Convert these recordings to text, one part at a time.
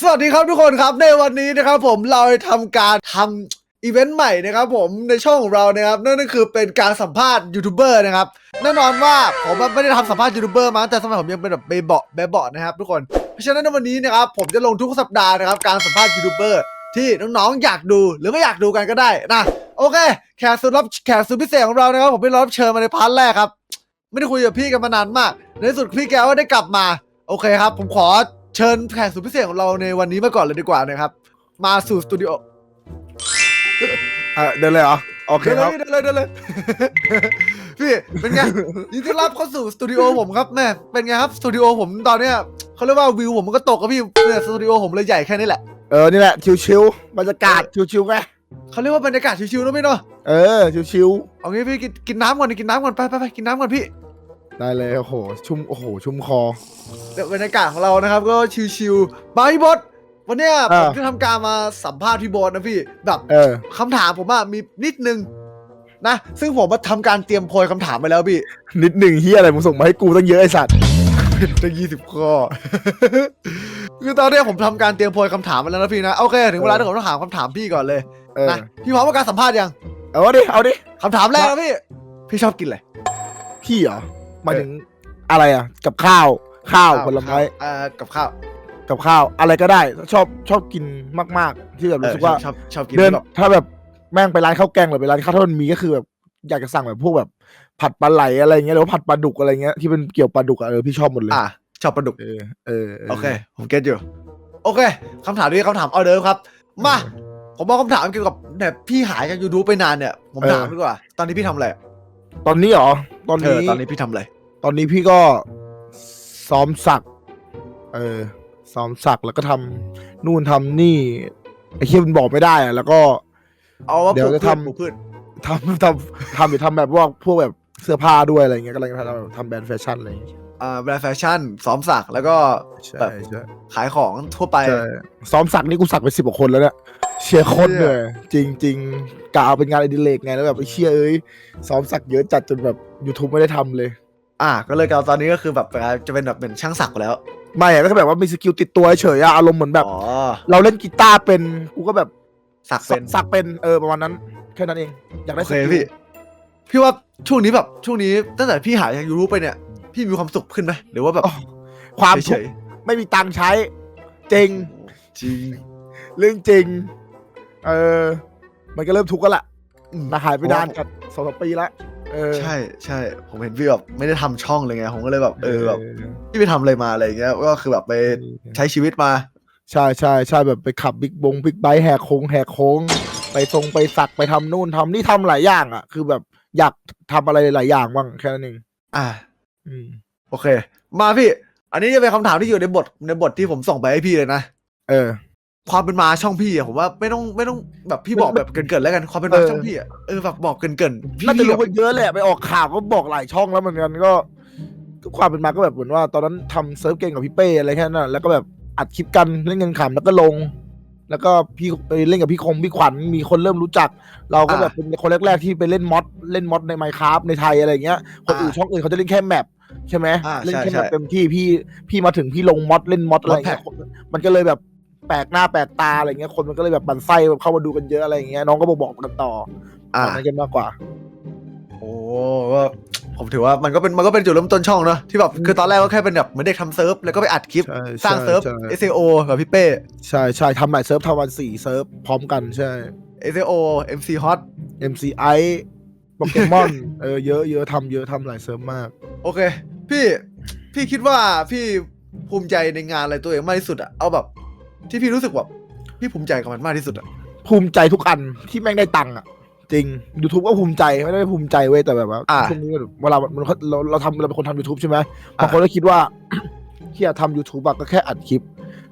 สวัสดีครับทุกคนครับในวันนี้นะครับผมเราจะทำการทำอีเวนต์ใหม่นะครับผมในช่องของเรานะครับนั่นก็คือเป็นการสัมภาษณ์ยูทูบเบอร์นะครับแน่นอนว่าผมไม่ได้ทำสัมภาษณ์ยูทูบเบอร์มาตั้งแต่สมัยผมยังเป็นแบบเบเบาะเบเบาะนะครับทุกคนเพราะฉะนั้นในวันนี้นะครับผมจะลงทุกสัปดาห์นะครับการสัมภาษณ์ยูทูบเบอร์ที่น้องๆอยากดูหรือไม่อยากดูกันก็ได้นะโอเคแขกสุดรับแขกสุดพิเศษของเรานะครับผมเป็นรับเชิญมาในพาร์ทแรกครับไม่ได้คุยกับพี่กันมานานมาก ในสุดพี่แกก็ได้กลับมาโอเคครับ ผมขอ เชิญแขกสุดพิเศษของเราในวันนี้มาก่อนเลยดีกว่านะครับ มาสู่สตูดิโอเออเดินเลยเหรอ โอเคเดินครับเลยเดินเลยเดินเลย พี่เป็นไงยินดีต้อนรับเข้าสู่สตูดิโอผมครับแม่เป็นไงครับสตูดิโอผมตอนเนี้ยเขาเรียกว่าวิวผมมันก็ตกกับพี่เนี่ยสตูดิโอผมเลยใหญ่แค่นี้แหละเออ นี่แหละ ชิวๆบรรยากาศ ชิวๆไง เขาเรียกว่าบรรยากาศชิวๆนะพี่เนาะเออ ชิวเอางี้พี่กินกินน้ำก่อนดิกินน้ำก่อนไปไปไปกินน้ำก่อนพี่ๆ ได้เลยโอ้โหชุ่มโอ้โหชุ่มคอ เดี๋ยวบรรยากาศของเรานะครับ ก็ชิวๆมาพี่บดวันเนี้ยผอ่ามจะทำการมาสัมภาษณ์พี่บดนะพี่แบบเออ คำถามผมอะมีนิดนึงนะ ซึ่งผมมาทำการเตรียมโพยคำถามไปแล้วพี่ นิดหนึ่งเฮียอะไรมึงส่งมาให้กูตั้งเยอะไอสัตว์ ตั้งยี่สิบข้อ คือตอนเนี้ยผมทำการเตรียมโพยคำถามไปแล้วนะพี่นะโอเคถึงเวลาที่ผมต้องถามคำถามพี่ก่อนเลยเออนะพี่พร้อมกับการสัมภาษณ์ยังเอาดิเอาดิคำถามแรกนะพี่ พี่ชอบกินอะไรพี่เหรอ หมายถึงอะไรอะ กับข้าวข้าวผลไม้เอ่อกับข้าว กับข้าวอะไรก็ได้ ชอบชอบกินมาก ๆ ที่แบบรู้สึกว่าเออชอบชอบชอบกินเดินแบบถ้าแบบแม่งไปร้านข้าวแกงหรือไปร้านข้าวทอดมันมีก็คือแบบอยากจะสั่งแบบพวกแบบ ผัดปลาไหลอะไรเงี้ยหรือว่าผัดปลาดุกอะไรเงี้ยที่เป็นเกี่ยวปลาดุกอะเออพี่ชอบหมดเลยอะชอบปลาดุกเออเออโอเค ผมเก็ตอยู่ โอเคคำถามนี้คำถามเอาเดิมครับ มาผมเอาคำถามเกี่ยวกับเนี่ยพี่หายจากยูทูบไปนานเนี่ย ผมถามดีกว่า ตอนนี้พี่ทำอะไร ตอนนี้เหรอ ตอนเออนี้ตอนนี้พี่ทำอะไร ตอนนี้พี่ก็ซ้อมสัก เออ ซ้อมสักแล้วก็ทำนู่นทำนี่ไอ้เคียมันบอกไม่ได้อะแล้วก็ เอาว่าเดี๋ยวปลูกจะพืชทำ ปลูกพืชทำทำทำอยู่ทำแบบพวกพวกแบบเสื้อผ้าด้วยอะไรเงี้ยกำลังจะทำทำแบรนด์แฟชั่นอะไรอย่างเงี้ยอ่าแบรนด์แฟชั่นซ้อมสักแล้วก็ใช่แบบใช่ขายของทั่วไป ใช่ซ้อมสักนี่กูสักไปสิบกว่าคนแล้วเนี่ย เชียร์คนเลยจริงจริงๆกะเอาเป็นงานอดิเรกไงแล้วแบบไอ้เชียเอ้ยซ้อมสักเยอะจัดจนแบบ YouTube ไม่ได้ทำเลย อ่าก็เลยกลายตอนนี้ก็คือแบบจะเป็นแบบเป็นช่างสักไปแล้ว ไม่อะก็แค่แบบว่ามีสกิลติดตัวเฉยๆอะอารมณ์เหมือนแบบ อ๋อเราเล่นกีตาร์เป็นกูก็แบบสักเป็นสักเป็นเออประมาณนั้นแค่นั้นเองอยากโอได้เคสกิลพี่ พี่ว่าช่วงนี้แบบช่วงนี้ตั้งแต่พี่หายจากยูทูบไปเนี่ย พี่มีความสุขขึ้นไหมหรือว่าแบบอ๋อความเฉทุกยข์ไม่มีตังค์ใช้จริงๆจริง เรื่องจริง เออ มันก็เริ่มทุกข์กันละอืมนะหายไปนานกันสองสามปีละเออ ใช่ใช่ผมเห็นพี่แบบไม่ได้ทำช่องเลยไงผมก็เลยแบบเออแบบพี่ไปทำอะไรมาอะไรอย่างเงี้ยก็คือแบบไปใช้ชีวิตมา ใช่ใช่ใช่แบบไปขับบิ๊กบงบิ๊กไบค์แหกโค้งแหกโค้งไปทรงไปสักไปทำนู่นทำนี่ทำหลายอย่างอะ คือแบบอยากทำอะไรหลายอย่างบ้างแค่นั้นเองอ่า อืม โอเค มาพี่ อันนี้จะเป็นคำถามที่อยู่ในบทในบทที่ผมส่งไปให้พี่เลยนะ เออ ความเป็นมาช่องพี่อะผมว่าไม่ต้องไม่ต้องแบบพี่บอกไม่แบบเกินๆแล้วกันความเป็นมาเออช่องพี่อะเออแบบบอกเกินๆพี่น่าจะรู้แบบกันเยอะแหละไปออกข่าวก็บอกหลายช่องแล้วเหมือนกันก็ก็ความเป็นมาก็แบบเหมือนว่า ตอนนั้นทำเซิร์ฟเกมกับพี่เป้อะไรแค่นั้นนะแล้วก็แบบอัดคลิปกันเล่นกันขำแล้วก็ลง แล้วก็พี่ไปเล่นกับพี่คมพี่ขวัญมีคนเริ่มรู้จัก เราก็แบบเป็นคนแรกๆที่ไปเล่นมอดเล่นมอดในไมค์คราฟในไทยอะไรเงี้ยคนอื่นช่องอื่นเขาจะเล่นแค่แมปใช่ไหมอ่าเล่นใช่แค่แมใช่ปเต็มที่พี่พี่มาถึงพี่ลงมอดเล่นมอดอะไรเงี้ยมันก็เลยแบบ แปลกหน้าแปลกตาอะไรเงี้ยคนมันก็เลยแบบบันไส้แบบเข้ามาดูกันเยอะอะไรเงี้ยน้องก็บอกบอกกันต่ออ่าประมาณนั้นกันมากกว่า โอ้ก็ผมถือว่ามันก็เป็นมันก็เป็นจุดเริ่มต้นช่องเนอะที่แบบคือตอนแรกก็แค่เป็นแบบเหมือนเด็กทำเซิร์ฟแล้วก็ไปอัดคลิป ใช่สร้างใช่เซิร์ฟใช่ SEO กับพี่เป้ ใช่ใช่ทำหลายเซิร์ฟทำวันสี่เซิร์ฟพร้อมกันใช่ SEO MC Hot MCI โปเกมอน เออเยอะเยอะทำเยอะทำหลายเซิร์ฟมาก โอเค พี่พี่คิดว่าพี่ภูมิใจในงานอะไรตัวเองมากที่สุดอะเอาแบบ ที่พี่รู้สึกแบบพี่ภูมิใจกับมันมากที่สุดอะภูมิใจทุกอันที่แม่งได้ตังค์อะจริง YouTube ก็ภูมิใจไม่ได้ภูมิใจเว้ยแต่แบบว่าอ่าช่วงนี้แบบเวลามันเราเราทำเราเป็นคนทำ YouTube ใช่ไหมอ่าบางคนก็คิดว่า ที่จะทำ YouTube อะก็แค่อัดคลิป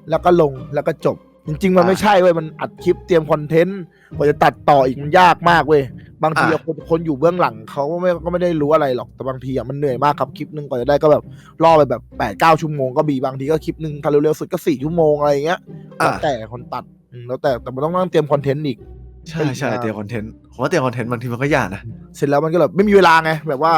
แล้วก็ลงแล้วก็จบ จริง ๆ มันไม่ใช่เว้ยมันอัดคลิปเตรียมคอนเทนต์กว่าจะตัดต่ออีกมันยากมากเว้ยบางทีอะคนคนอยู่เบื้องหลังเขาก็ไม่ก็ไม่ได้รู้อะไรหรอกแต่บางทีอะมันเหนื่อยมากครับคลิปหนึ่งกว่าจะได้ก็แบบล่อไปแบบแปดเก้าชั่วโมงก็มีบางทีก็คลิปหนึ่งถ้าเร็วๆสุดก็สี่ชั่วโมงอะไรอย่างเงี้ยอ่าแล้วแต่คนตัดอืมแล้วแต่แต่มันต้องนั่งเตรียมคอนเทนต์อีกใช่ใช่อ่าเตรียมคอนเทนต์ผมว่าเตรียมคอนเทนต์บางทีมันก็ยากนะเสร็จแล้วมันก็แบบไม่มีเวลาไงแบบว่า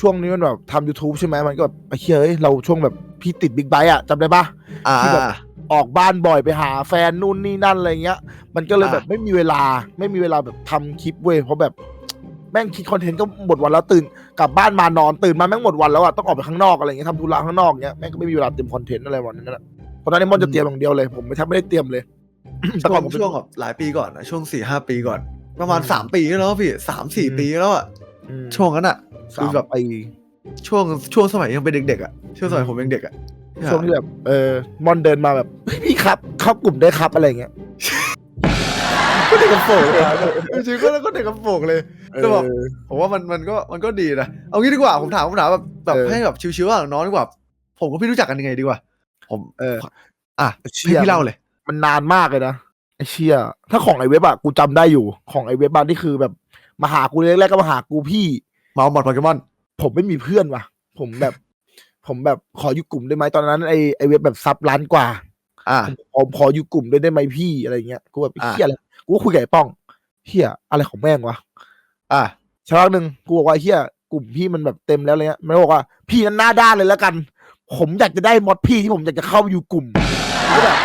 ช่วงนี้มันแบบทำ YouTube ใช่ไหมมันก็แบบไอ้เหี้ยเอ้ยเราช่วงแบบพี่ติดบิ๊กไบค์อะจำได้ปะอ่าที่แบบ อ่าออกบ้านบ่อยไปหาแฟนนู่นนี่นั่นอะไรเงี้ย มันก็เลยอะแบบไม่มีเวลา ไม่มีเวลาแบบทำคลิปเว้ยเพราะแบบแม่งคิดคอนเทนต์ก็หมดวันแล้วตื่นกลับบ้านมานอนตื่นมาแม่งหมดวันแล้วอะต้องออกไปข้างนอกอะไรเงี้ยทำธุระข้างนอกเงี้ยแม่งก็ไม่มีเวลาเตรียมคอนเทนต์อะไรวันนั้นนะเพราะตอนนี้มอนจะเตรียมอย่างเดียวเลยผมไม่แทบไม่ได้เตรียมเลยแต่ช่วก่อนงผมเป็นช่วงแบบหลายปีก่อนนะช่วงสี่ห้าปีก่อน ประมาณอืมสามปีแล้วพี่สามสี่อืมปีแล้วอะอืมช่วงนั้นอะสาคืมอแบบปี ช่วงช่วงสมัยยังเป็นเด็กๆอะช่วงสมัยผมยังเด็กอะช่วงที่แบบเออมอนเดินมาแบบเฮ้ยพี่ครับ เข้ากลุ่มได้ครับอะไรเงี้ยก็เด็กกระโปรงเลยจริงๆก็ก็เด็กกระโปรงเลยแต่แบบเออผมว่ามันมันก็มันก็ดีนะเอางี้ดีกว่าผมถามผมถามแบบแบบเออให้แบบชิวๆอะน้องดีกว่า ผมกับพี่รู้จักกันยังไงดีกว่า ผมเอออะเชี่ให้ยพี่เล่าเลย มันนานมากเลยนะไอเชี่ยถ้าของไอเว็บอะกูจำได้อยู่ของไอเว็บอะนี่คือแบบมาหากูแรกๆก็มาหากูพี่เมาส์บอดโปเกมอน ผมไม่มีเพื่อนว่ะ ผมแบบ ผมแบบขออยู่กลุ่มได้ไหมตอนนั้นไอไอเว็บแบบซับล้านกว่า อะผมขออยู่กลุ่มด้วยได้ไหมพี่อะไรเงี้ยกูแบบอะเฮียอะไรกูก็คุยกับไอ้ป้องเฮียอะไรของแม่งวะอะสักพักหนึ่งกูบอกว่าเฮียกลุ่มพี่มันแบบเต็มแล้วอะไรเงี้ยมันบอกว่า พี่นั้นหน้าด้านเลยแล้วกัน ผมอยากจะได้มอดพี่ที่ผมอยากจะเข้าอยู่กลุ่มก็แบบ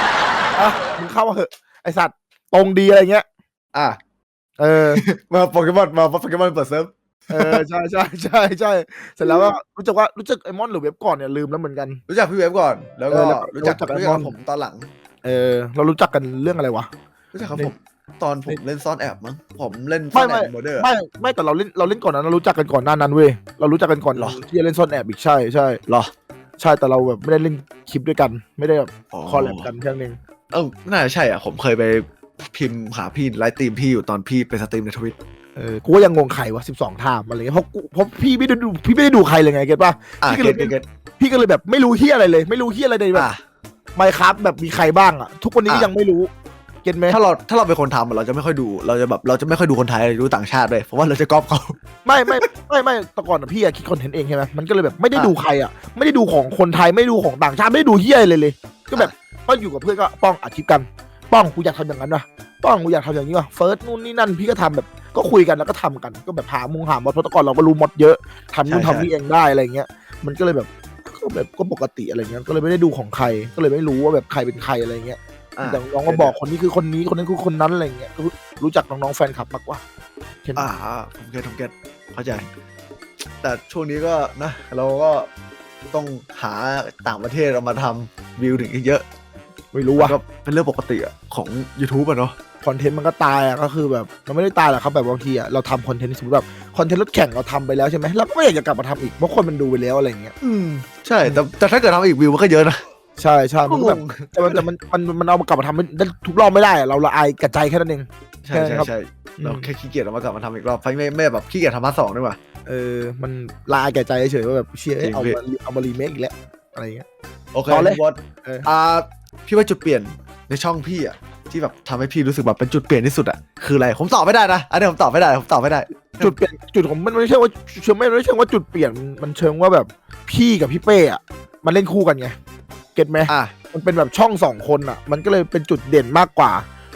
อะมึงเข้ามาเหอะไอสัตว์ตรงดีอะไรเงี้ย อะเออมาโปเกมอนมาโปเกมอนเปิดเซิร์ฟ เออ ใช่ ใช่ ใช่ ใช่ เสร็จแล้วก็รู้จักว่า รู้จักไอมอนหรือเว็บก่อนเนี่ยลืมแล้วเหมือนกัน รู้จักพี่เวฟก่อน แล้วก็เออแล้วก็รู้จักรู้จักรู้จักไอมอน กับผมตอนหลัง เออ เรารู้จักกันเรื่องอะไรวะ รู้จักกับในผมตอนผมเล่นซ่อนแอบมั้ง ผมเล่นไม่ซ่อนแอไม่บโมเดอร์ ไม่ไม่แต่เราเล่นเราเล่นก่อนนั้นเรารู้จักกันก่อนหน้านั้นเว้ยเรารู้จักกันก่อนหรอ ที่จะเล่นซ่อนแอบอีกใช่ใช่เหรอ ใช่แต่เราแบบไม่ได้เล่นคลิปด้วยกัน ไม่ได้แบบคอลแลบกันแค่นั้นเองเออน่าจะใช่อะ ผมเคยไปพิมพ์หาพี่ไลฟ์ตีมพี่อยู่ตอนพี่ไปสตรีมในทวิต เออกูก็ยังงงไข่วะสิบสองทามอะไรเงี้ยเพราะกูเพราะพี่ไม่ได้ดูพี่ไม่ได้ดูใครเลยไงเก็ตป่ะอะพี่ก็เก็เลตยเก็ตพี่ก็เลยแบบไม่รู้เฮียอะไรเลย ไม่รู้เฮียอะไรเลยแบบอะไมครับแบบมีใครบ้างอะทุกวันนี้อะ ยังไม่รู้เก็ตไหมถ้าเราถ้าเราเป็นคนทำอะเราจะไม่ค่อยดู เราจะแบบเราจะไม่ค่อยดูคนไทยเราจะดูต่างชาติเลยเพราะว่าเราจะก๊อปเขา ไม่ไม่ไม่ไม่แต่ก่อนอะพี่อะคิดคอนเทนต์เองใช่ไหมมันก็เลยแบบไม่ได้อะดูใครอะไม่ได้ดูของคนไทยไม่ได้ดูของต่างชาติไม่ได้ดูเฮียอะไรเลยเลย ก็แบบก็อยู่กับเพื่อนก็ป้องอัดคลิปกัน ป้องกูอยากทำอย่างนั้นว่ะป้องกูอยากทำอย่างนี้ว่ะเฟิร์สนู่นนี่นั่นพี่ก็ทำแบบ ก็คุยกันแล้วก็ทำกันก็แบบหามุงหามอดเพราะแต่ก่อนเราก็รู้มอดเยอะทำนู่นทำนี่เองได้อะไรเงี้ย มันก็เลยแบบก็แบบก็ปกติอะไรเงี้ยก็เลยไม่ได้ดูของใครก็เลยไม่รู้ว่าแบบใครเป็นใครอะไรเงี้ยอะแต่น้องก็บอกคนนี้คือคนนี้คนนั้นคือคนนั้นอะไรเงี้ยก็รู้จักน้องๆแฟนคลับมากกว่าเห็นไหมอ่าอ่าผมเก็ตผมเก็ตเข้าใจ แต่ช่วงนี้ก็นะ เราก็ต้องหาต่างประเทศเรามาทำวิวถึงอีกเยอะ ไม่รู้มันว่ะก็เป็นเรื่องปกติอะของ YouTube อะเนาะ คอนเทนต์มันก็ตายอะก็คือแบบมันไม่ได้ตายหรอกครับแบบบางทีอะเราทำคอนเทนต์สมมติแบบคอนเทนต์รถแข่งเราทำไปแล้วใช่ไหมเราก็ไม่อยากจะกลับมาทำอีกเพราะคนมันดูไปแล้วอะไรอย่างเงี้ยอืมใช่แต่แต่ถ้าเกิดทำอีกวิวมันก็เยอะนะใช่ใช่มันก็งแบบงแต่มันแต่มันมันมันเอามากลับมาทำได้ทุกรอบไม่ได้อะเราละอายกระใจแค่นั้นเอง ใช่ใช่ใช่ครับใช่อืมเราแค่ขี้เกียจเอามากลับมาทำอีกรอบไม่ไม่ไม่แบบขี้เกียจทำพาร์ทสองด้วยว่ะเออมันละอายแก่ใจเฉยๆว่าแบบเชียร์จริงเอาพี่มาเอามารีเมคอีกแล้วอะไรอย่างเงี้ยโอเคต่อเลยพี่บอสเอออ่าพี่ว่าจุดเปลี่ยน ในช่องพี่อะที่แบบทำให้พี่รู้สึกแบบเป็นจุดเปลี่ยนที่สุดอะคืออะไรผมตอบไม่ได้นะอันนี้ผมตอบไม่ได้ผมตอบไม่ได้ จุดเปลี่ยนจุดของมันไม่ใช่ว่าเชิงไม่ไม่ใช่ว่าจุดเปลี่ยนมันเชิงว่าแบบพี่กับพี่เป้อะมันเล่นคู่กันไงเก็ตไหมอะมันเป็นแบบช่องสองคนอะ มันก็เลยเป็นจุดเด่นมากกว่า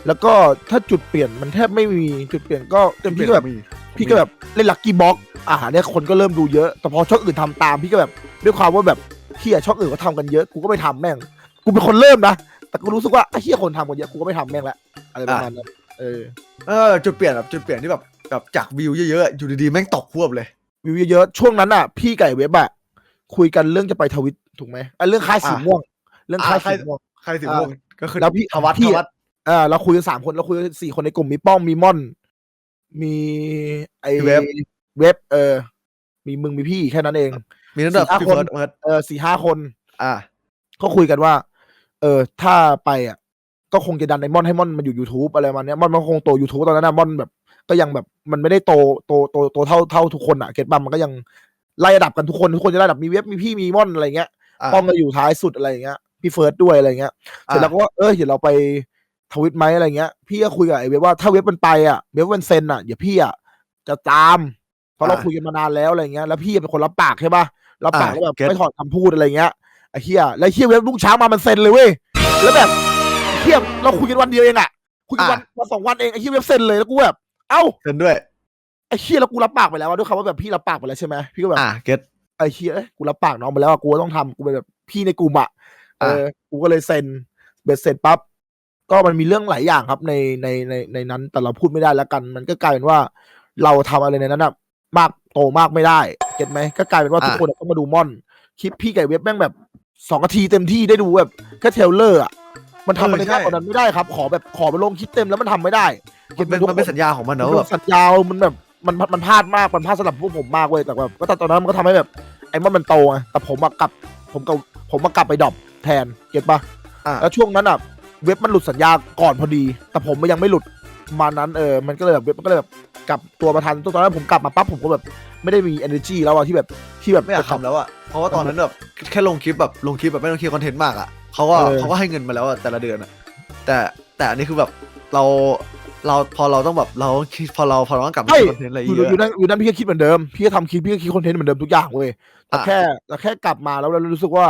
แล้วก็ถ้าจุดเปลี่ยนมันแทบไม่มีจุดเปลี่ยนก็เต็มที่ก็แบบมีพี่ก็แบบเล่นลักกี้บ็อกอ่าเนี่ยคนก็เริ่มดูเยอะ แต่พอช่องอื่นทำตามพี่ก็แบบด้วยความว่าแบบเฮียช่องอื่นก็ทำกันเยอะกูก็ไม่ทำแม่งกูเป็นคนเริ่มนะ แต่กูรู้สึกว่าไอ้เฮียคนทำกันเยอะกูก็ไม่ทำแม่งละอะไรประมาณนั้นเออเออจุดเปลี่ยนแบบจุดเปลี่ยนที่แบบแบบจากวิวเยอะๆอะอยู่ดีๆแม่งตกควบเลย วิวเยอะๆช่วงนั้นอะ พี่ไก่เว็บอะคุยกันเรื่องจะไปทวิตถูกไหมอะเรื่องค่ายสีอะม่วง เรื่องค่ายอะค่ายสีม่วงใครสิม่วงก็คือแล้วพี่ทวัตพี่ทวัตอ่าเราคุยกันสามคนเราคุยกันสี่คนในกลุ่มมีป้องมีม่อน มีไอเว็บเว็บเออ มีมึงมีพี่แค่นั้นเอง มีนั่นแบบสี่ห้าพี่คนเฟิร์สเฟิร์สเออสี่ห้าคน อะก็คุยกันว่า เออ ถ้าไปอะ ก็คงจะดันไอมอนให้มอนมาอยู่ YouTube อะไรประมาณเนี้ยมอนมันคงโต YouTube ตอนนั้นนะมอนแบบ ก็ยังแบบมันไม่ได้โตโตโตโตเท่าเท่าทุกคนอะเก็ตบัมมันก็ยังไล่ระดับกันทุกคนทุกคนจะไล่ระดับมีเว็บมีพี่มีมอนอะไรเงี้ยอะป้องก็อยู่ท้ายสุดอะไรอย่างเงี้ยพี่เฟิร์สด้วยอะไรเงี้ยเสร็จแล้วก็ว่าเออเดี๋ยวเราไปทวิตไหมอะไรเงี้ย พี่ก็คุยกับไอ้เว็บว่าถ้าเว็บมันไปอะเว็บมันเซ็นอะเดี๋ยวพี่อะจะตามเพราะเราอ่าคุยกันมานานแล้วอะไรเงี้ยแล้วพี่เป็นคนรับปากใช่ป่ะรับปากอ่าแล้วแบบเก็ตไม่ถอดคำพูดอะไรเงี้ย ไอ้เฮียแล้วไอ้เฮียเว็บรุ่งเช้ามามันเซ็นเลยเว้ยแล้วแบบเฮียเราคุยกันวันเดียวเองอะคุยกันวันวันสองวันเองไอ้เฮียเว็บเซ็นเลยแล้วกูแบบเอ้าเซ็นด้วยไอ้เฮียแล้วกูรับปากไปแล้วอะด้วยคำว่าแบบพี่รับปากไปแล้วใช่ไหมพี่ก็แบบอะเก็ตไอ้เฮียเอ้ยกูรับปากน้องไปแล้วอะกูก็ต้องทำกูเป็นแบบพี่ในกลุ่มอะเออกูก็เลยเซ็นบ็ดเสร็จปั๊บก็มันมีเรื่องหลายอย่างครับในในในในนั้นแต่เราพูดไม่ได้แล้วกัน มันก็กลายเป็นว่าเราทำอะไรในนั้นอะมากโตมากไม่ได้ เก็ตไหมก็กลายเป็นว่าอะทุกคนอะต้องมาดูม่อนคลิปพี่ไก่เว็บแม่งแบบ สองนาทีเต็มที่ได้ดูแบบแค่เทรลเลอร์อะมันทำอะไรเออใช่มากกว่านั้นไม่ได้ครับ ขอแบบขอไปลงคลิปเต็มแล้วมันทำไม่ได้มันเป็นทุกมันเป็นสัญญาของมันมันเนอะเป็แบบนสัญญามันแบบมันมันมันพลาดมากมันพลาดสำหรับพวกผมมากเว้ยแต่แบบก็ตอนนั้นมันก็ทำให้แบบไอ้มันมันโตไงแต่ผมมากลับผมกับผมมากลับไปดรอปแทนเก็ตปะ อะแล้วช่วงนั้นอะเว็บมันหลุดสัญญาก่อนพอดี แต่ผมมันยังไม่หลุดประมาณนั้นเออมันก็เลยแบบเว็บมันก็เลยแบบ กลับตัวมาทันตอนนั้นผมกลับมาปั๊บผมก็แบบไม่ได้มี energy แล้วอะที่แบบที่แบบไม่อยากทำแล้วอะเพราะว่าตอนนั้นแบบแค่ลงคลิปแบบลงคลิปแบบไม่ต้องเคลียร์คอนเทนต์มากอะเขาก็เออเขาก็ให้เงินมาแล้วอะแต่ละเดือนอะแต่แต่อันนี้คือแบบเราเราพอเราต้องแบบเราคิดพอเราพอเราต้องกลับมาใช่คอนเทนต์อะไรอยู่เยอะอยู่นั่นอยู่นั่นพี่ก็คิดเหมือนเดิมพี่ก็ทำคลิปพี่ก็คิดคอนเทนต์เหมือนเดิมทุกอย่างเว้ยแต่อะแค่แต่แค่กลับมาแล้วเรารู้สึกว่า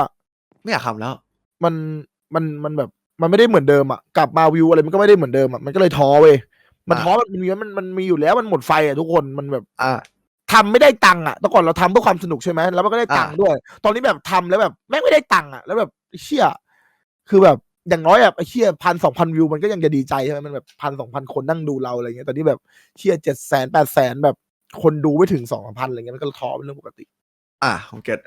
ไม่อยากทำแล้ว มันมันมันแบบมันไม่ได้เหมือนเดิมอะกลับมาวิวอะไรมันก็ไม่ได้เหมือนเดิมอะมันก็เลยท้อเว้ย มันอะท้อมันมีมันมันมีอยู่แล้วมันหมดไฟอะทุกคนมันแบบอ่าทำไม่ได้ตังค์อะแต่ก่อนเราทำเพื่อความสนุกใช่ไหมแล้วมันก็ได้ตังค์อะด้วย ตอนนี้แบบทำแล้วแบบแม่งไม่ได้ตังค์อะแล้วแบบไอ้เชี่ยคือแบบอย่างน้อยแบบไอ้เชี่ยพันสองพันวิวมันก็ยังจะดีใจใช่ไหมมันแบบพันสองพันคนนั่งดูเราอะไรเงี้ยแต่นี่แบบเชี่ยเจ็ดแสนแปดแสนแบบคนดูไม่ถึงสองพันอะไรเงี้ยมันก็ท้อเป็นเรื่องปกติ อ่าผมเก็ต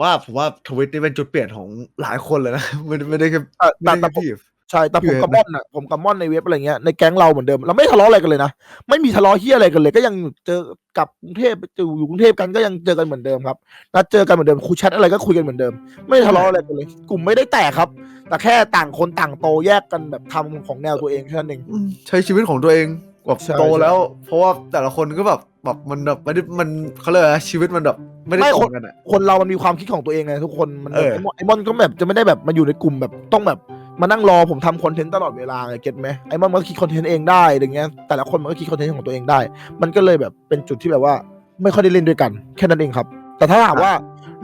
ว่าผมว่าทวิตนี่เป็นจุดเปลี่ยนของหลายคนเลยนะไม่ได้ไม่ได้แค่แต่ไม่แต่ได้แต่แค่ผมพี่ ใช่แต่ผมพี่กับเห็นไหมม่อนอะผมกับม่อนในเว็บอะไรเงี้ยในแก๊งเราเหมือนเดิมเราไม่ทะเลาะอะไรกันเลยนะไม่มีทะเลาะเฮียอะไรกันเลย ก็ยังเจอกลับกรุงเทพอยู่อยู่กรุงเทพกันก็ยังเจอกันเหมือนเดิมครับนัดเจอกันเหมือนเดิมคุยแชทอะไรก็คุยกันเหมือนเดิม ไม่ทะเลาะอะไรกันเลย กลุ่มไม่ได้แตกครับ แต่แค่ต่างคนต่างโตแยกกันแบบทำของแนวตัวเองแค่นั้นเองอืมใช้ชีวิตของตัวเองแบบใช่โตแล้ว เพราะว่าแต่ละคนก็แบบแบบมันแบบไม่ได้มันเขาเรียกอะไรนะชีวิตมันแบบไม่ได้ตรงกันอะคนเรามันมีความคิดของตัวเองไงทุกคนมันเออไอ้มอนไอ้มอนก็แบบจะไม่ได้แบบมาอยู่ในกลุ่มแบบต้องแบบ มานั่งรอผมทำคอนเทนต์ตลอดเวลาไงเก็ตไหมไอ้มอนมันก็คิดคอนเทนต์เองได้อย่างเงี้ยแต่ละคนมันก็คิดคอนเทนต์ของตัวเองได้ มันก็เลยแบบเป็นจุดที่แบบว่าไม่ค่อยได้เล่นด้วยกัน แค่นั้นเองครับ แต่ถ้าถามว่า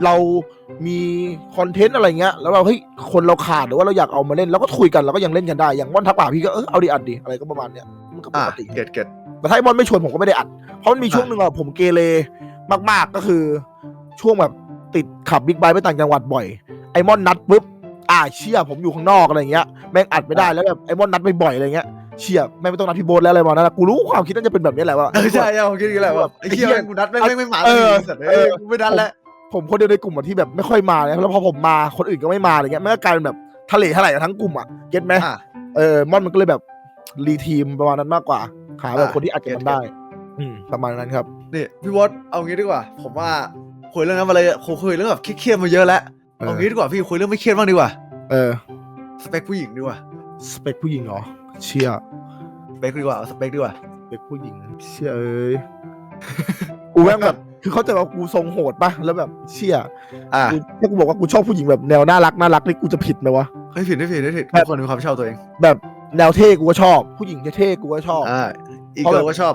เรามีคอนเทนต์อะไรเงี้ยแล้วเราเฮ้ยคนเราขาดหรือว่าเราอยากเอามาเล่นเราก็คุยกันเราก็ยังเล่นกันได้อย่างม่อนทักป่าพี่ก็เออเอาดิอัดดิอะไรก็ประมาณเนี้ยมันก็ปอ่ากติเก็ตเก็ตแต่ถ้าไอ้มอนไม่ชวนผมก็ไม่ได้อัด เพราะมันมีช่วงหนึ่งอะผมเกเรมาก ๆก็คือช่วงแบบติดขับบิ๊กไบค์ไปต่างจังหวัดบ่อยไอ้มอนนัดปุ๊บ อ่าเชี่ยผมอยู่ข้างนอกอะไรเงี้ยแม่งอัดไม่ได้แล้วแบบไอ้มอนนัดไปบ่อยอะไรเงี้ยเชี่ยแม่งไม่ต้องนัดพี่โบ๊ทแล้วอะไรประมาณนั้นอะกูรู้ความคิดน่าจะเป็นแบบนี้แหละว่า เออใช่ใช่ผมคิดอย่างนี้แหละแบบไอ้เหี้ยไอ้เหี้ยแม่งกูนัดไม่ไม่ไม่มาเออสักทีสัตว์เอ้ยกูไม่นัดแล้วผมคนเดียวในกลุ่มอะที่แบบไม่ค่อยมาเลยแล้วพอผมมาคนอื่นก็ไม่มาอะไรเงี้ยมันก็กลายเป็นแบบทะเลทลายกันทั้งกลุ่มอะเก็ตไหมอะ เออมอนมันก็เลยแบบรีทีมประมาณนั้นมากกว่าหาแบบอะคนที่อัดกับมันเก็ต ได้ อืมประมาณนั้นครับ นี่พี่วอตเอางี้ดีกว่า ผมว่าคุยเรื่องนั้นมาเลยคุยคุยเรื่องแบบเครียดๆมาเยอะแล้วเออเอางี้ดีกว่าพี่คุยเรื่องไม่เครียดบ้างดีกว่า เออ สเปคผู้หญิงดีกว่าสเปคผู้หญิงเหรอเชี่ยสเปคดีกว่าเอาสเปคดีกว่าเด็กผู้หญิงเชี่ยเอ้ยกูแม่งแบบคือเขาใจะว่ากูทรงโหดปะแล้วแบบเชี่ยอะกูถ้ากูบอกว่ากูชอบผู้หญิงแบบแนวน่ารักน่ารักนี่กูจะผิดไหมวะไม่ผิดไม่ผิดไม่ผิดแบบทุกคนมีความชอบตัวเอง แบบแนวเท่กูก็ชอบ ผู้หญิงเท่ๆกูก็ชอบ อ่า อีกเพราะเกิแบลบก็ชอบ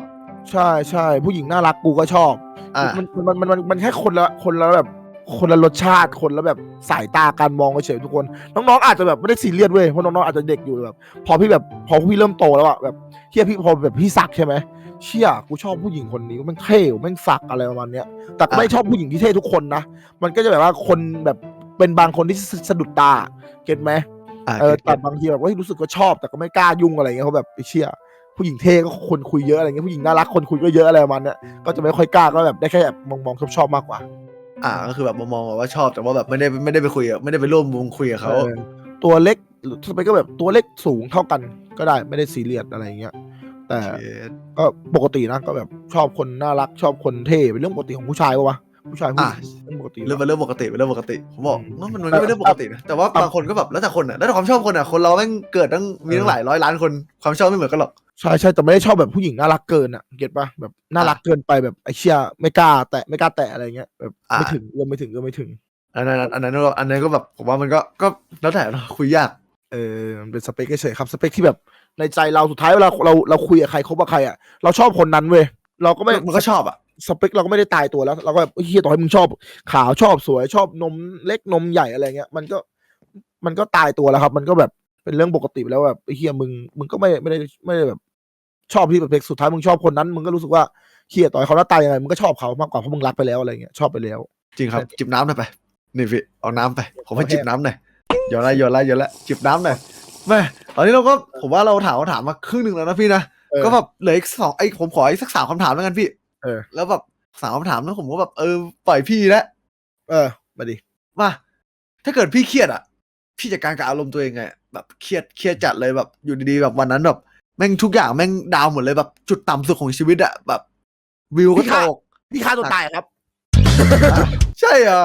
ใช่ใช่ผู้หญิงน่ารักกูก็ชอบ อ่า มันมันมันมันมันแค่คนละคนละแบบ คนละรสชาติคนละแบบสายตาการมองเฉยๆทุกคน น้องๆอาจจะแบบไม่ได้ซีเรียสเว้ยเพราะน้องๆอาจจะเด็กอยู่แบบ พอพี่แบบพอพี่เริ่มโตแล้วอะแบบเฮียพี่พอแบบพี่สักใช่ไหมเชี่ยกูชอบผู้หญิงคนนี้แม่งเท่แม่งสักอะไรประมาณเนี้ยแต่ก็ไม่ชอบผู้หญิงที่เท่ทุกคนนะมันก็จะแบบว่าคนแบบเป็นบางคนที่สสะดุดตาเก็ตไหมอ่าเออเก็แต่ตบางทีแบบว่าเฮ้ยรู้สึกว่าชอบแต่ก็ไม่กล้ายุ่งอะไรเงี้ยเขาแบบไอ้เชี่ยผู้หญิงเท่ก็คนคุยเยอะอะไรเงี้ยผู้หญิงน่ารักคนคุยก็เยอะอะไรประมาณเนี้ยก็จะไม่ค่อยกล้าก็แบบได้แค่แบบมองมองชอบชอบๆมากกว่า อ่าก็คือแบบมองๆว่าชอบแต่ว่าแบบไม่ได้ไม่ได้ไปคุยอะไม่ได้ไปร่วมวงคุยกับเขาเออตัวเล็กหรือสเปคก็แบบตัวเล็กสูงเท่ากันก็ได้ไม่ได้ซีเรียสอะไรเงี้ย แต่เย็ดก็ปกตินะก็แบบชอบคนน่ารักชอบคนเท่เป็นเรื่องปกติของผู้ชายปะวะผู้ชายผู้หญิงเรื่องปกติ เรื่องเป็นเรื่องปกติเป็นเรื่องปกติผมบอกอืมว่ามันมันก็เป็นเรื่องปกตินะแต่ว่าบางคนก็แบบแล้วแต่คนอะแล้วแต่ความชอบคนอะคนเราแม่งเกิดตั้งมีตั้งหลายร้อยล้านคนความชอบไม่เหมือนกันหรอก ใช่ใช่แต่ไม่ได้ชอบแบบผู้หญิงน่ารักเกินอะเก็ตปะแบบน่ารักเกินไปแบบไอเชี่ยไม่กล้าแตะไม่กล้าแตะอะไรเงี้ยแบบอ่าไม่ถึงเอื้อมไม่ถึงเอื้อมไม่ถึง อันนั้นอันนั้นอันนั้นก็แบบผมว่ามันก็ก็แล้วแต่เนอะคุยยากเออมันเป็นสเปคเฉยๆครับสเปคที่แบบในใจเราสุดท้ายเวลาเราเราคุยกับใครคบกับใครอะเราชอบคนนั้นเว้ยเราก็ไม่มันก็ชอบอะสเปคเราก็ไม่ได้ตายตัวแล้ว เราก็แบบเฮียต่อให้มึงชอบ ขาวชอบสวยชอบนมเล็กนมใหญ่อะไรเงี้ย มันก็มันก็ตายตัวแล้วครับ มันก็แบบเป็นเรื่องปกติไปแล้วแบบไอ้เฮียมึงมึงก็ไม่ไม่ได้ไม่ได้แบบ ชอบที่สเปคสุดท้ายมึงชอบคนนั้นมึงก็รู้สึกว่าเฮียต่อให้เขาหน้าตายยังไงมึงก็ชอบเขามากกว่าเพราะมึงรักไปแล้วอะไรเงี้ยชอบไปแล้ว จริงครับจิบน้ำหน่อยไปนี่พี่เอาน้ำไป ผมให้จิบน้ำหน่อยโยนละโยนละโยนละจิบน้ำหน่อยแม่ตอนนี้เราก็ผมว่าเราถามคำถามมาครึ่งหนึ่งแล้วนะพี่นะเออก็แบบเหลืออีกสองไอ้ผมขออีกสักสามคำถามแล้วกันพี่เออแล้วแบบสามคำถามแล้วผมก็แบบเออปล่อยพี่แล้วเออมาดิมาถ้าเกิดพี่เครียดอะ พี่จัดการกับอารมณ์ตัวเองไง แบบเครียดเครียดจัดเลยแบบอยู่ดีๆแบบวันนั้นแบบ แม่งทุกอย่างแม่งดาวน์หมดเลยแบบ จุดต่ำสุดของชีวิตอะแบบ วิวก็ตกพี่ฆ่าตัวตายครับ ใช่เหรอ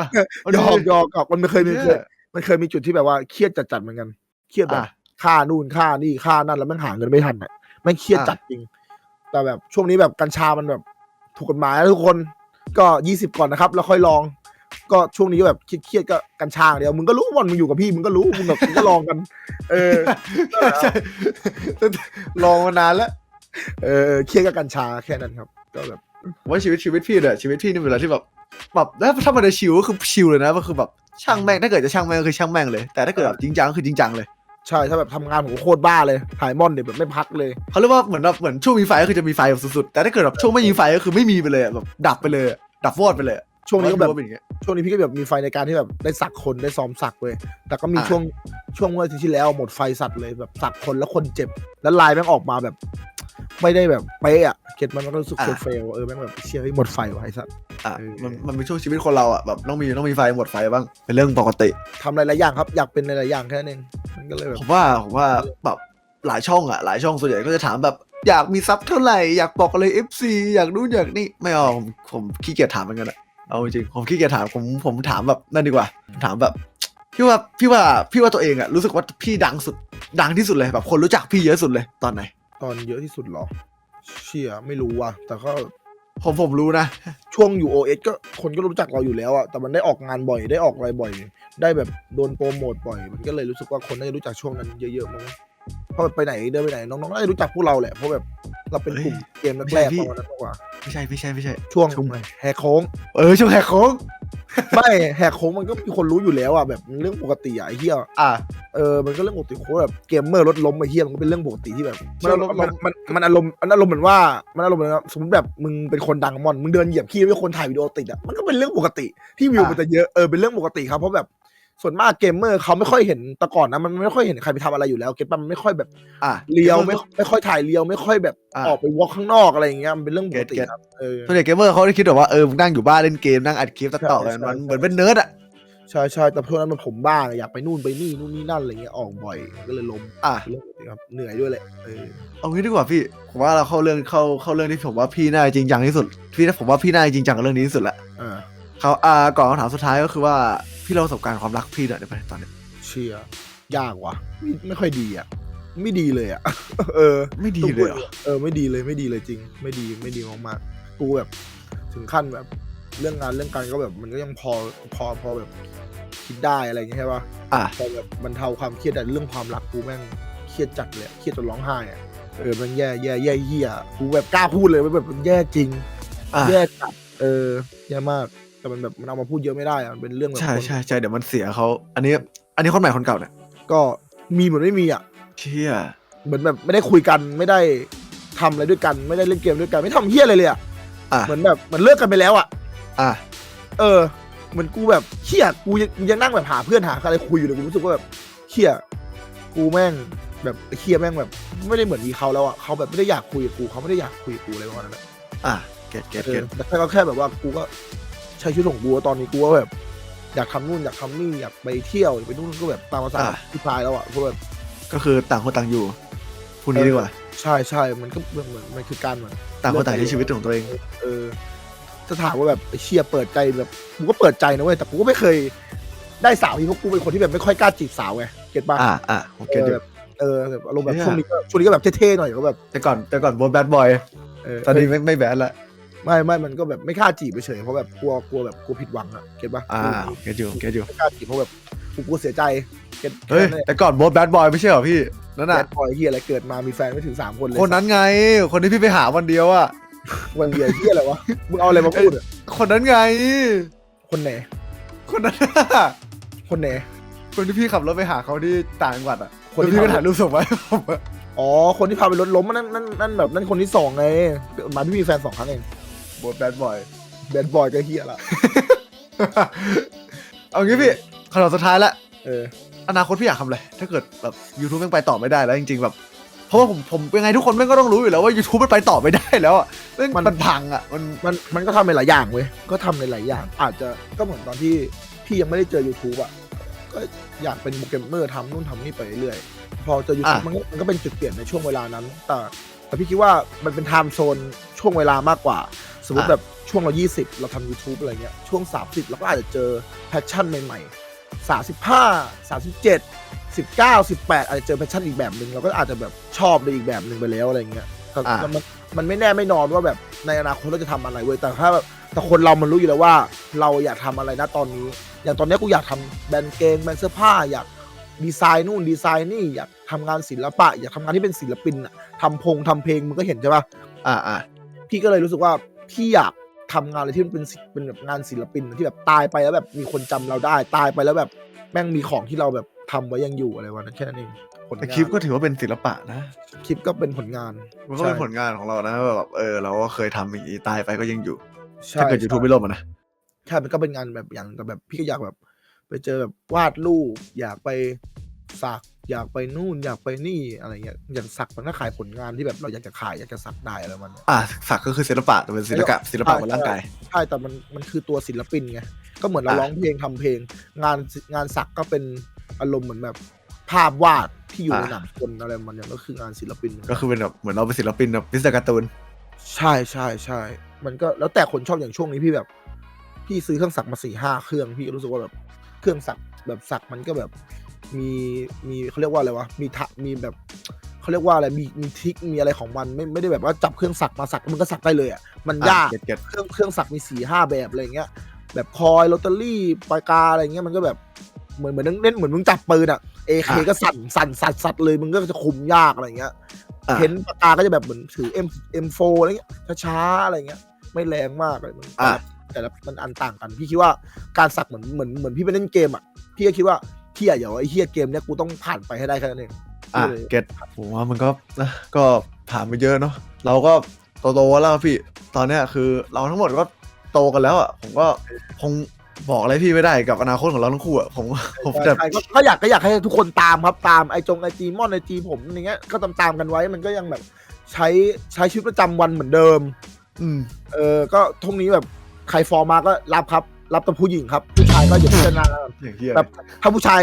หยอกหยอกหยอกมันไม่เคยมีเนี่ยเคยมันเคยมีจุดที่แบบว่าเครียดจัดๆเหมือนกัน เครียดแบบอะค่านู่นค่านี่ค่านั่นแล้วแม่งหาเงินไม่ทันอะแม่งเครียดอะจัดจริง แต่แบบช่วงนี้แบบกัญชามันแบบถูกกฎหมายแล้วทุกคนก็ยี่สิบก่อนนะครับ แล้วค่อยลอง ก็ช่วงนี้แบบเครียดๆก็กัญชาอย่างเดียวมึงก็รู้วันมึงอยู่กับพี่มึงก็รู้มึงแบบมึงก็ลองกัน เออใช่ลองมานานแล้วเออเครียดกับกัญชาแค่นั้นครับ ก็แบบผมว่าชีวิตชีวิตพี่เนี่ยชีวิตพี่นี่เป็นเวลาที่แบบแบบแล้วถ้ามันจะชิลก็คือชิลเลยนะก็คือแบบช่างแม่งถ้าเกิดจะช่างแม่งก็คือช่างแม่งเลย แต่ถ้าเกิดแบบจริงจังก็คือจริงจังเลยใช่ถ้าแบบทำงานผมก็โคตรบ้าเลยถ่ายมอนเนี่ยแบบไม่พักเลยเขาเรียกว่าเหมือนแบบเหมือนช่วงมีไฟก็คือจะมีไฟแบบสุดๆแต่ถ้าเกิดแบบช่วงไม่มีไฟก็คือไม่มีไปเลยอะแบบดับไปเลยอะดับวอดไปเลยอะ ช่วงนี้ก็แบบผมว่าเป็นอย่างเงี้ยช่วงนี้พี่ก็แบบมีไฟในการที่แบบได้สักคนได้ซ้อมสักเว้ยแต่ก็มีอะช่วงช่วงเมื่ออาทิตย์ที่แล้วหมดไฟสัตว์เลยแบบสักคนแล้วคนเจ็บ แล้วลายแม่งออกมาแบบ ไม่ได้แบบเป๊ะอะเก็ตมันมันก็รู้สึกเฟลๆเออแม่งแบบเชียร์ให้หมดไฟว่ะไอ้สัตว์อะเออมันมันเป็นช่วงชีวิตคนเราอะแบบต้องมีต้องมีไฟหมดไฟบ้างเป็นเรื่องปกติทำหลายๆอย่างครับอยากเป็นหลายๆอย่างแค่นั้นเองมันก็เลยแบบผมว่าผมว่าแบบหลายช่องอะหลายช่องส่วนใหญ่ก็จะถามแบบอยากมีซับเท่าไหร่อยากบอกอะไร FC อยากนู้นอยากนี่ไม่เอาผมผมขี้เกียจถามเหมือนกันอะ เอาจริงผมขี้เกียจถามผมผมถามแบบนั่นดีกว่าผมถามแบบพี่ว่าพี่ว่าพี่ว่าตัวเองอะรู้สึกว่าพี่ดังสุดดังที่สุดเลยแบบ คนรู้จักพี่เยอะสุดเลยตอนไหน ตอนเยอะที่สุดเหรอ เชี่ยไม่รู้ว่ะ แต่ก็ผมผมรู้นะ ช่วงอยู่ OS ก็คนก็รู้จักเราอยู่แล้วอะแต่มันได้ออกงานบ่อยได้ออกอะไรบ่อย ได้แบบโดนโปรโมทบ่อย มันก็เลยรู้สึกว่าคนน่าจะรู้จักช่วงนั้นเยอะๆมั้งเพราะแบบไปไหนเดินไปไหนน้องๆน่าจะรู้จักพวกเราแหละเพราะแบบ เราเป็นกลุ่มเกมแรกๆตอนนั้นมากกว่า ไม่ใช่ไม่ใช่ไม่ใช่ช่วงช่วงแหกโค้ง เออช่วงแหกโค้งไม่แหกโค้งมันก็มีคนรู้อยู่แล้วอะแบบมันเรื่องปกติอะไอ้เหี้ยอะเออมันก็เรื่องปกติโค้งแบบเกมเมอร์รถล้มไอ้เหี้ยมันก็เป็นเรื่องปกติที่แบบมันช่วงรถล้มันมมันมันอารมณ์มันอารมณ์เหมือนว่ามันอารมณ์เหมือนว่าสมมติแบบมึงเป็นคนดังมอนมึงเดินเหยียบขี้ไม่คนถ่ายวิดีโอติดอะมันก็เป็นเรื่องปกติที่วิวมันจะเยอะเออเป็นเรื่องปกติครับเพราะแบบ ส่วนมากเกมเมอร์เขาไม่ค่อยเห็นแต่ก่อนนะมันไม่ค่อยเห็นใครไปทำอะไรอยู่แล้วเก็ตปะมันไม่ค่อยแบบอะ เลียวไม่ไม่ค่อยถ่ายเลียวไม่ค่อยแบบอะ ออกไปวอล์กข้างนอกอะไรอย่างเงี้ยมันเป็นเรื่องปกติเก็ตครับเออ ส่วนใหญ่เกมเมอร์เขาได้คิดแบบว่าเออมึงนั่งอยู่บ้านเล่นเกมนั่งอัดคลิปตัดต่อใช่กันมันใช่ เหมือนเป็นเนิร์ดอะใช่ใช่แต่เพราะนั้นมันผมบ้างอยากไปนู่นไปนี่นู่นนี่นั่นอะไรเงี้ยออกบ่อยก็เลยล้มอะเป็นเรื่องปกติครับเหนื่อยด้วยแหละเออเอางี้ดีกว่าพี่ผมว่าเราเข้าเรื่องเข้าเข้าเรื่องที่ผมว่าพี่น่าจะจริงจังที่สุดพี่ผมว่าพี่น่าจะจริงจังกับเรื่องนี้ที่สุดละ อ่า เขาอ่าก่อนคำถามสุดท้ายก็คือว่าพี่เล่าประสบการณ์ความรักพี่หน่อยได้ไหมตอนนี้เชียยากว่ะไม่ไม่ค่อยดีอะ ไม่ดีเลยอะ เออไม่ดีเลยเหรอเออไม่ดีเลยไม่ดีเลยจริง ไม่ดีไม่ดีมากๆกูแบบถึงขั้นแบบ เรื่องงานเรื่องการก็แบบมันก็ยังพอพอพอแบบคิดได้อะไรอย่างเงี้ยใช่ปะอะแต่แบบมันเทาความเครียดแต่เรื่องความรักกูแม่งเครียดจัดเลยเครียดจนร้องไห้อะเออมันแย่แย่แย่เหี้ยกูแบบกล้าพูดเลยว่าแบบมันแย่จริง อะแย่จัดเออแย่มาก แต่มันแบบมันเอามาพูดเยอะไม่ได้อะมันเป็นเรื่องแบบใช่คนใช่ใช่เดี๋ยวมันเสียเขาอันนี้ อันนี้คนใหม่คนเก่าเนี่ยก็มีเหมือนไม่มีอะ เชี่ยเหมือนแบบไม่ได้คุยกันไม่ได้ทำอะไรด้วยกันไม่ได้เล่นเกมด้วยกันไม่ทำเฮี้ยอะไรเลยอะอะเหมือนแบบเหมือนเลิกกันไปแล้วอะ อะเออเหมือนกูแบบเฮี้ยกูยังยังนั่งแบบหาเพื่อนหาอะไรคุยอยู่เลยกูรู้สึกว่าแบบเฮี้ยกูแม่งแบบเฮี้ยแม่งแบบ ไม่ได้เหมือนมีเขาแล้วอะเขาแบบไม่ได้อยากคุยกับกูเขาไม่ได้อยากคุยกับกูอะไรประมาณนั้นอะอะเก็ตเก็ตเอเก็อตแต่แค่ก็แค่แบบว่ากูก็ ใช้ชีวิตของกูอะตอนนี้กูว่าแบบ อยากทำนู่นอยากทำนี่อยากไปเที่ยวอยากไปนู่นก็แบบตามภาษาที่พายแล้วอะกูแบบก็คือต่างคนต่างอยู่พูดนี้ดีกว่า ใช่ใช่มันก็เหมือนเหมือนมันคือการเหมือนต่างคนต่างใช้ชีวิตของตัวเอง เออจะถามว่าแบบไอ้เชียเปิดใจแบบกูก็เปิดใจนะเว้ยแต่กูก็ไม่เคยได้สาวที่เพราะกูเป็นคนที่แบบไม่ค่อยกล้าจีบสาวไงเก็ตปะอะอะผมเก็ตเอออยู่แบบเออแบบอารมณ์แบบเชี่ยช่วงนี้ก็ช่วงนี้ก็แบบเท่ๆหน่อยก็แบบแต่ก่อนแต่ก่อนโบนแบดบอยเออตอนนี้ไม่ไม่แบดละ ไม่ไม่มันก็แบบไม่กล้าจีบเฉยๆเพราะแบบกลัวกลัวแบบกลัวผิดหวังอะเก็ตปะอ่าเก็ตอยู่เก็ตอยู่ไม่กล้าจีบเพราะแบบกูกลัวเสียใจเก็ตเฮ้ยแค่นั้นแหละแต่ก่อนโบนแบดบอยไม่ใช่เหรอพี่นั่นแบน่ะดบอยเฮียอะไรเกิดมามีแฟนไม่ถึงสามคนเลยคนนั้นไง คนที่พี่ไปหาวันเดียวอะวันเดียวเฮียอะไรวะมึงเอาอะไรมาพูดอะคนนั้นไง คนไหนคนนั้นน่ะคนไหนคนที่พี่ขับรถไปหาเขาที่ต่างจังหวัดอะคนที่แล้วพี่ก็ถ่ายรูปส่งมาให้ผมอะอ๋อ คนที่พาไปรถล้มนั่นนั่นนั่นแบบนั่นคนที่สองไงมาพี่มีแฟนสองครั้งเองโบนแบดบอยแบดบอยก็เฮียละ เอางี้พี่คำถามสุดท้ายละเออ อนาคตพี่อยากทำอะไร ถ้าเกิดแบบ YouTube แม่งไปต่อไม่ได้แล้วจริงๆแบบ เพราะว่าผมผมยังไงทุกคนแม่งก็ต้องรู้อยู่แล้วว่า YouTube มันไปต่อไม่ได้แล้วอะแม่งมัน มันพังอะมันมันมันก็ทำในหลายอย่างเว้ย ก็ทำในหลายอย่าง อาจจะก็เหมือนตอนที่พี่ยังไม่ได้เจอ YouTube อะ ก็อยากเป็นโปรแกรมเมอร์ทำนู่นทำนี่ไปเรื่อยๆพอเจอ YouTube อะมันก็มันก็เป็นจุดเปลี่ยนในช่วงเวลานั้น แต่แต่พี่คิดว่ามันเป็นไทม์โซนช่วงเวลามากกว่า สมมติแบบช่วงเรา 20 เราทำ YouTube อะไรเงี้ย ช่วง 30 เราก็อาจจะเจอแพชชั่นใหม่ๆ 35 37 19 18 อาจจะเจอแพชชั่นอีกแบบหนึ่งเราก็อาจจะแบบชอบในอีกแบบหนึ่งไปแล้วอะไรเงี้ยแต่อะมันมันไม่แน่ไม่นอนว่าแบบในอนาคตเราจะทำอะไรเว้ยแต่ถ้าแบบแต่คนเรามันรู้อยู่แล้วว่า เราอยากทำอะไรนะตอนนี้ อย่างตอนนี้กูอยากทำแบรนด์เกงแบรนด์เสื้อผ้าอยากดีไซน์นู่นดีไซน์นี่อยากทำงานศิลปะ อยากทำงานที่เป็นศิลปินอะทำพงทำเพลงมึงก็เห็นใช่ปะอ่าอ่าพี่ก็เลยรู้สึกว่า พี่อยากทำงานอะไรที่มันเป็นศิเป็นแบบงานศิลปินที่แบบตายไปแล้วแบบมีคนจำเราได้ ตายไปแล้วแบบแม่งมีของที่เราแบบทำไว้ยังอยู่อะไรวะนั้นแค่นั้นเองผลแต่งานคลิปก็ถือว่าเป็นศิลปะนะ คลิปก็เป็นผลงานมันก็เป็นใช่ผลงานของเรานะแบบเออเราก็เคยทำอย่างนี้ตายไปก็ยังอยู่ใช่ถ้าเกิด YouTube ไม่ล่มอะนะ ใช่มันก็เป็นงานแบบอย่างแต่แบบพี่ก็อยากแบบ ไปเจอแบบวาดรูป อยากไปสัก อยากไปนู่นอยากไปนี่อะไรเงี้ยอยากสักมันก็ขายผลงานที่แบบเราอยากจะขายอยากจะสักได้อะไรมันอ่าสักก็คือศิลปะแต่เป็นศิลปะศิลปะบนร่างกายใช่แต่มันมันคือตัวศิลปินไงก็เหมือนเราอะร้องเพลงทำเพลง งานงานสักก็เป็นอารมณ์เหมือนแบบภาพวาดที่อยู่ในหนังคนอะไรมันเนี่ยก็คืองานศิลปิน ก็คือเป็นแบบเหมือนเราเป็นศิลปินแบบพิซการ์ตูนใช่ใช่ใช่มันก็แล้วแต่คนชอบอย่างช่วงนี้พี่แบบพี่ซื้อเครื่องสักมาสี่ห้าเครื่องพี่ก็รู้สึกว่าแบบเครื่องสักแบบสักมันก็แบบ มีมีเขาเรียกว่าอะไรวะมีทะมีแบบเขาเรียกว่าอะไรมีมีทริคมีอะไรของมันไม่ไม่ได้แบบว่าจับเครื่องสักมาสักมันก็สักได้เลยอะมันยากเก็ตเก็ต เครื่องเครื่องสักมีสี่ห้าแบบอะไรเงี้ย แบบคอยลอตเตอรี่ปากกาอะไรเงี้ยมันก็แบบเหมือนเหมือนเล่นเหมือนมึงจับปืนอะเอเคก็สั่นสั่นสั่นสั่นเลยมึงก็จะคุมยากอะไรเงี้ยอะเพ้นปากกาก็จะแบบเหมือนถือ M M4 อะไรเงี้ยช้าๆอะไรเงี้ย ไม่แรงมากอะไรมัน อะ แต่ละมันอันต่างกัน พี่คิดว่าการสักเหมือนเหมือนเหมือนพี่ไปเล่นเกมอะพี่ก็คิดว่า เฮียอย่าว่าไอ้เฮียเกมเนี้ยกูต้องผ่านไปให้ได้แค่นั้นเองอะเลยเก็ตผมว่ามันก็นะก็ผ่านมาเยอะเนาะเราก็โตๆแล้วพี่ ตอนเนี้ยคือเราทั้งหมดก็โตกันแล้วอะผมก็คงบอกอะไรพี่ไม่ได้กับอนาคตของเราทั้งคู่อะผมผมจะใช่ก็ก็อยากก็อยากให้ทุกคนตามครับตามไอจงไอจีมอนไอจีผมอย่างเงี้ยก็ตามตามๆกันไว้มันก็ยังแบบใช้ใช้ชีวิตประจำวันเหมือนเดิม อืม เออก็ทุกนี้แบบใครฟอร์มาก็รับครับ รับแต่ผู้หญิงครับ ผู้ชายก็อย่าพิจารณาอย่างเฮียแบบถ้าผู้ชาย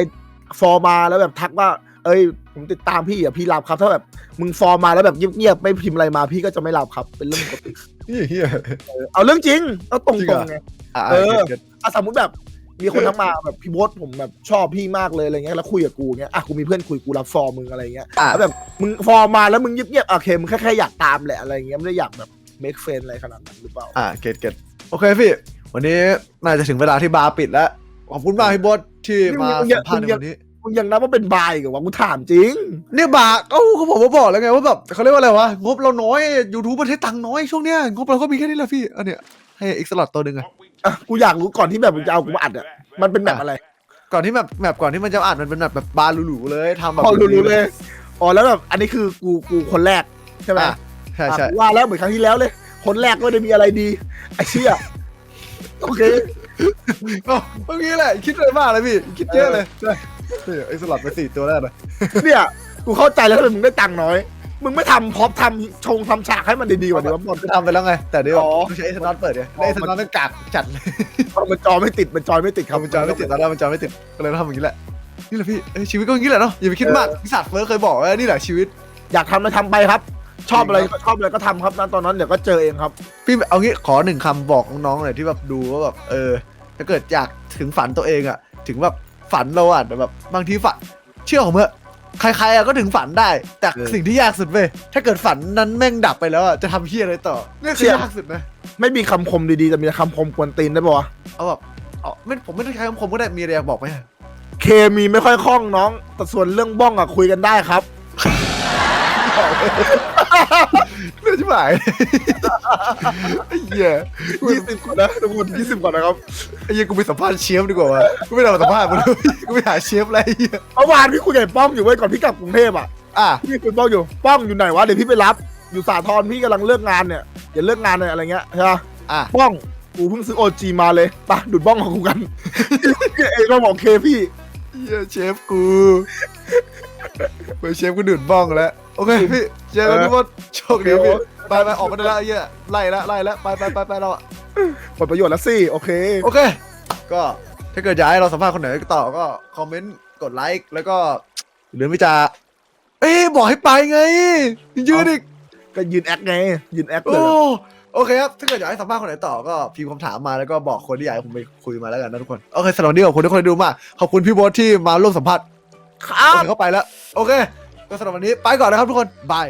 ฟอร์มาแล้วแบบทักว่า เอ้ย ผมติดตามพี่อะพี่รับครับ ถ้าแบบมึงฟอร์มาแล้วแบบเงียบๆไม่พิมพ์อะไรมาพี่ก็จะไม่รับครับ เป็นเรื่องปกตินี่เฮียเออเอาเรื่องจริงเอาตรจริงเหรงอๆไงอะเออเก็ตอะสมมติแบบมีคนทักมาแบบพี่โบดผมแบบชอบพี่มากเลยอะไรเงี้ยแล้วคุยกับกูเงี้ยอะกูมีเพื่อนคุยกูรับฟอร์มึงอะไรเงี้ยอะแล้วแบบมึงฟอร์มาแล้วมึงเงียบๆโอเคมึงแค่แค่อยากตามแหละอะไรเงี้ยไม่ได้อยากแบบ make friend อะไรขนาดนั้นหรือเปล่าอะเก็ตเก็ตโอเคพี่ วันนี้น่าจะถึงเวลาที่บาร์ปิดแล้ว ขอบคุณมากพี่บอสที่มาสัมภาษณ์ในวันนี้มึงยังนับว่าเป็นบายกับว่ากูถามจริง เนี่ยบาร์เอ้าเขาบอกว่าบอกแล้วไงว่าแบบเขาเรียกว่าอะไรวะ งบเราน้อยยูทูบมันใช้ตังค์น้อยช่วงเนี้ยงบเราก็มีแค่นี้แหละพี่อันเนี้ยให้อีกสลัดตัวหนึ่งอะอะกูอยากรู้ก่อนที่แบบมึงจะเอากูมาอัดอะมันเป็นแบบอะไร ก่อนที่แบบแบบก่อนที่มันจะอ่านมันเป็นแบบแบบบาร์หรูๆเลยทำแบบพอรู้ๆเลยอ๋อแล้วแบบอันนี้คือกูกูคนแรกใช่ไหมอะใช่ใช่อะกูว่าแล้วเหมือนครั้งที่แล้วเลย คนแรกก็ไม่ได้มีอะไรดีไอ้เชี่ย โอเคก็เมื่อกี้แหละคิดเลยมากเลยพี่ คิดเยอะเลยใช่ไอ้สลัดไปสี่ตัวแรกนะเนี่ยกูเข้าใจแล้วทำไมมึงได้ตังค์น้อย มึงไม่ทำพร็อพทำชงทำฉากให้มันดีๆกว่านี้วะบอล ก็ทำไปแล้วไง แต่เดี๋ยวอ๋อ ใช้สน็อตเปิดเนี่ยไอ้สน็อตมันกากจัดเลยมันจอไม่ติดมันจอยไม่ติดครัเขาบมันจอยไม่ติดตอนแรกมันจอยไม่ติดก็เลยทำอย่างนี้แหละนี่แหละพี่เอ้ยชีวิตก็อย่างนี้แหละเนาะอย่าไปคิดมากพิศาจเฟิร์สเคยบอกว่านี่แหละชีวิตอยากทำอะไรทำไปครับ ชอบอะไรก็ชอบอะไรก็ทำครับนะตอนนั้นเดี๋ยวก็เจอเองครับ พี่เอางี้ขอหนึ่งคำบอกน้องๆหน่อยที่แบบดูว่าแบบเออถ้าเกิดอยากถึงฝันตัวเองอะถึงแบบฝันเราอะแต่แบบบางทีฝันเชื่อผมเถอะใครๆอะก็ถึงฝันได้ แต่เออ สิ่งที่ยากสุดเว้ยถ้าเกิดฝันนั้นแม่งดับไปแล้วอะจะทำเฮียอะไรต่อนี่คืเชี่อยยากสุดนะไม่มีคำคมดีๆแต่มีแต่คำคมกวนตีนได้ปะวะเอาแบบเอาไม่ผมไม่ต้องใช้คำคมก็ได้มีอะไรอยากบอกไหมเคมีไม่ค่อยคล่องน้อง แต่ส่วนเรื่องบ้องอะคุยกันได้ครับ เรื่องที่หมายไอ้เหี้ยยี่สิบก่อนนะทุกคนยี่สิบก่อนนะครับไอ้เหี้ยกูไปสัมภาษณ์เชฟดีกว่าวะกูไม่ได้มาสัมภาษณ์มึงเลยกูไปหาเชฟอะไรไอ้เหี้ยเมื่อวานพี่คุยกับไอ้ป้องอยู่เว้ยก่อนพี่กลับกรุงเทพอะอะพี่คุยป้องอยู่ป้องอยู่ไหนวะเดี๋ยวพี่ไปรับ อยู่สาทรพี่กำลังเลิกงานเนี่ยอย่าเลิกงานเลยอะไรเงี้ยใช่ปะอะป้องกูเพิ่งซื้อโอจีมาเลยไปะดูดบ้องของกูกันเอ้ยก็บอกเคพี่เฮียเชฟกูไปเชฟกูดื่นบ้องแล้ว โอเคพี่เจอกันทุกคนโชคดีพี่ไปไปออกมาได้แล้วไอ้เหี้ยไล่ละไล่ละไปไปไปไปเราอะผลประโยชน์แล้วสิโอเค โอเค ก็ถ้าเกิดอยากให้เราสัมภาษณ์คนไหนต่อก็คอมเมนต์กดไลค์แล้วก็หรือไม่จะเอ้ยบอกให้ไปไงยืนอีกก็ยืนแอคไงยืนแอคเลโอ้ยโอเคครับถ้าเกิดอยากให้สัมภาษณ์คนไหนต่อก็พิมพ์คำถามมาแล้วก็บอกคนที่อยากให้ผมไปคุยมาแล้วกันนะทุกคนโอเคสำหรับวันนี้ขอบคุณทุกคนที่ดูมากขอบคุณพี่โบ๊ทที่มาร่วมสัมภาษณ์ครัโอบเคเข้าไปแล้ว โอเค ก็สำหรับวันนี้ไปก่อนนะครับทุกคนบาย